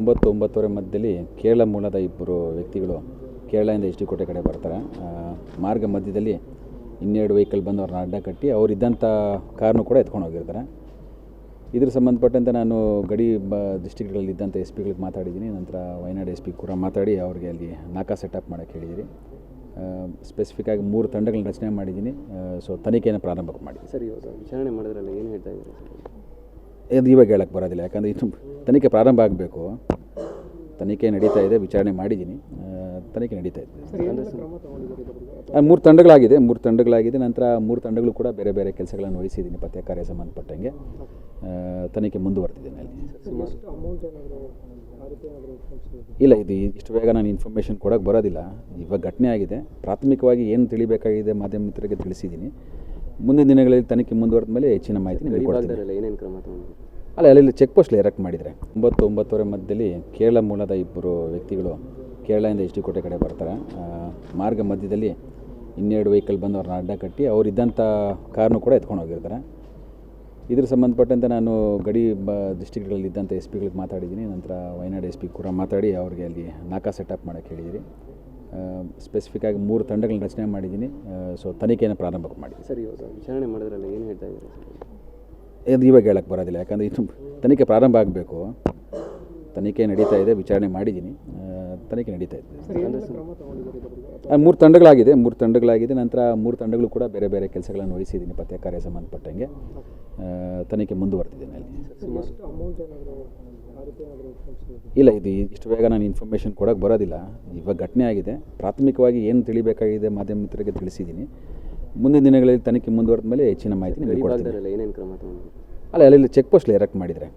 ಒಂಬತ್ತು ಒಂಬತ್ತುವರೆ ಮಧ್ಯದಲ್ಲಿ ಕೇರಳ ಮೂಲದ ಇಬ್ಬರು ವ್ಯಕ್ತಿಗಳು ಕೇರಳದಿಂದ ಎಚ್ ಡಿ ಕೋಟೆ ಕಡೆ ಬರ್ತಾರೆ. ಮಾರ್ಗ ಮಧ್ಯದಲ್ಲಿ ಇನ್ನೆರಡು ವೆಹಿಕಲ್ ಬಂದು ಅವ್ರನ್ನ ಅಡ್ಡ ಕಟ್ಟಿ ಅವರಿದ್ದಂಥ ಕಾರ್ನು ಕೂಡ ಎತ್ಕೊಂಡು ಹೋಗಿರ್ತಾರೆ. ಇದ್ರ ಸಂಬಂಧಪಟ್ಟಂತೆ ನಾನು ಗಡಿ ಬ ಡಿಸ್ಟಿಕ್ಗಳಲ್ಲಿ ಇದ್ದಂಥ ಎಸ್ ಪಿಗಳಿಗೆ ಮಾತಾಡಿದ್ದೀನಿ. ನಂತರ ವಯನಾಡ್ ಎಸ್ ಪಿ ಕೂಡ ಮಾತಾಡಿ ಅವ್ರಿಗೆ ಅಲ್ಲಿ ನಾಕಾ ಸೆಟಪ್ ಮಾಡೋಕ್ಕೆ ಸ್ಪೆಸಿಫಿಕ್ ಆಗಿ ಮೂರು ತಂಡಗಳನ್ನ ರಚನೆ ಮಾಡಿದ್ದೀನಿ. ಸೊ ತನಿಖೆಯನ್ನು ಪ್ರಾರಂಭಕ್ಕೆ ಮಾಡಿದ್ದೀನಿ. ಸರ್ ಇವಾಗ ವಿಚಾರಣೆ ಮಾಡಿದ್ರಲ್ಲ ಏನು ಹೇಳ್ತಾ ಇದ್ದಾರೆ ಇದು ಇವಾಗ ಹೇಳಕ್ಕೆ ಬರೋದಿಲ್ಲ. ಯಾಕಂದರೆ ಇದು ತನಿಖೆ ಪ್ರಾರಂಭ ಆಗಬೇಕು. ತನಿಖೆ ನಡೀತಾ ಇದೆ ವಿಚಾರಣೆ ಮಾಡಿದ್ದೀನಿ. ತನಿಖೆ ನಡೀತಾ ಇದೆ. ಮೂರು ತಂಡಗಳಾಗಿದೆ ಮೂರು ತಂಡಗಳಾಗಿದೆ. ನಂತರ ಮೂರು ತಂಡಗಳು ಕೂಡ ಬೇರೆ ಬೇರೆ ಕೆಲಸಗಳನ್ನು ವಹಿಸಿದ್ದೀನಿ ಪತ್ತೆ ಕಾರ್ಯ ಸಂಬಂಧಪಟ್ಟಂಗೆ. ತನಿಖೆ ಮುಂದುವರೆದಿದ್ದೇನೆ ಅಲ್ಲಿ ಇಲ್ಲ ಇದು ಇಷ್ಟು ಬೇಗ ನಾನು ಇನ್ಫಾರ್ಮೇಷನ್ ಕೊಡೋಕ್ಕೆ ಬರೋದಿಲ್ಲ. ಇವಾಗ ಘಟನೆ ಆಗಿದೆ. ಪ್ರಾಥಮಿಕವಾಗಿ ಏನು ತಿಳಿಬೇಕಾಗಿದೆ ಮಾಧ್ಯಮ ಮಿತ್ರರಿಗೆ ತಿಳಿಸಿದ್ದೀನಿ. ಮುಂದಿನ ದಿನಗಳಲ್ಲಿ ತನಿಖೆ ಮುಂದುವರೆದ ಮೇಲೆ ಹೆಚ್ಚಿನ ಮಾಹಿತಿ ಏನೇನು ಕ್ರಮ ಅಲ್ಲ ಅಲ್ಲಿ ಚೆಕ್ ಪೋಸ್ಟ್ ಎರಕ್ಟ್ ಮಾಡಿದರೆ. ಒಂಬತ್ತು ಒಂಬತ್ತುವರೆ ಮಧ್ಯದಲ್ಲಿ ಕೇರಳ ಮೂಲದ ಇಬ್ಬರು ವ್ಯಕ್ತಿಗಳು ಕೇರಳದಿಂದ ಎಚ್ ಡಿ ಕೋಟೆ ಕಡೆ ಬರ್ತಾರೆ. ಮಾರ್ಗ ಮಧ್ಯದಲ್ಲಿ ಇನ್ನೆರಡು ವೆಹಿಕಲ್ ಬಂದು ಅವ್ರನ್ನ ಅಡ್ಡ ಕಟ್ಟಿ ಅವರಿದ್ದಂಥ ಕಾರನ್ನು ಕೂಡ ಎತ್ಕೊಂಡು ಹೋಗಿರ್ತಾರೆ. ಇದ್ರ ಸಂಬಂಧಪಟ್ಟಂತೆ ನಾನು ಗಡಿ ಬ ಡಿಸ್ಟಿಕ್ಗಳಲ್ಲಿ ಇದ್ದಂಥ ಎಸ್ ಪಿಗಳಿಗೆ ಮಾತಾಡಿದ್ದೀನಿ. ನಂತರ ವಯನಾಡ್ ಎಸ್ ಪಿ ಕೂಡ ಮಾತಾಡಿ ಅವ್ರಿಗೆ ಅಲ್ಲಿ ನಾಕಾ ಸೆಟಪ್ ಮಾಡೋಕ್ಕೆ ಹೇಳಿದ್ದೀನಿ ಸ್ಪೆಸಿಫಿಕ್ಕಾಗಿ ಮೂರು ತಂಡಗಳನ್ನ ರಚನೆ ಮಾಡಿದ್ದೀನಿ. ಸೊ ತನಿಖೆಯನ್ನು ಪ್ರಾರಂಭ ಮಾಡಿದ್ದೀನಿ. ಸರಿ ಇವಾಗ ವಿಚಾರಣೆ ಮಾಡಿದ್ರಲ್ಲ ಏನು ಹೇಳ್ತಾ ಇದ್ದಾರೆ ಅದು ಇದು ಇವಾಗ ಹೇಳಕ್ಕೆ ಬರೋದಿಲ್ಲ. ಯಾಕಂದರೆ ಇನ್ನು ತನಿಖೆ ಪ್ರಾರಂಭ ಆಗಬೇಕು. ತನಿಖೆ ನಡೀತಾ ಇದೆ ವಿಚಾರಣೆ ಮಾಡಿದ್ದೀನಿ. ತನಿಖೆ ನಡೀತಾ ಇದೆ ಮೂರು ತಂಡಗಳಾಗಿದೆ ಮೂರು ತಂಡಗಳಾಗಿದೆ. ನಂತರ ಮೂರು ತಂಡಗಳು ಕೂಡ ಬೇರೆ ಬೇರೆ ಕೆಲಸಗಳನ್ನು ವಹಿಸಿದ್ದೀನಿ ಪತ್ತೆ ಕಾರ್ಯ ಸಂಬಂಧಪಟ್ಟಂಗೆ. ತನಿಖೆ ಮುಂದುವರೆದಿದ್ದೇನೆ ಅಲ್ಲಿ. ಇಲ್ಲ ಇದು ಇಷ್ಟು ಬೇಗ ನಾನು ಇನ್ಫಾರ್ಮೇಷನ್ ಕೊಡೋಕ್ಕೆ ಬರೋದಿಲ್ಲ. ಇವಾಗ ಘಟನೆ ಆಗಿದೆ. ಪ್ರಾಥಮಿಕವಾಗಿ ಏನು ತಿಳಿಬೇಕಾಗಿದೆ ಮಾಧ್ಯಮ ಮಿತ್ರರಿಗೆ ತಿಳಿಸಿದ್ದೀನಿ. ಮುಂದಿನ ದಿನಗಳಲ್ಲಿ ತನಿಖೆ ಮುಂದುವರೆದ ಮೇಲೆ ಹೆಚ್ಚಿನ ಮಾಹಿತಿ ಅಲ್ಲ ಅಲ್ಲಿ ಚೆಕ್ ಪೋಸ್ಟ್ ಎರೆಕ್ಟ್ ಮಾಡಿದ್ದಾರೆ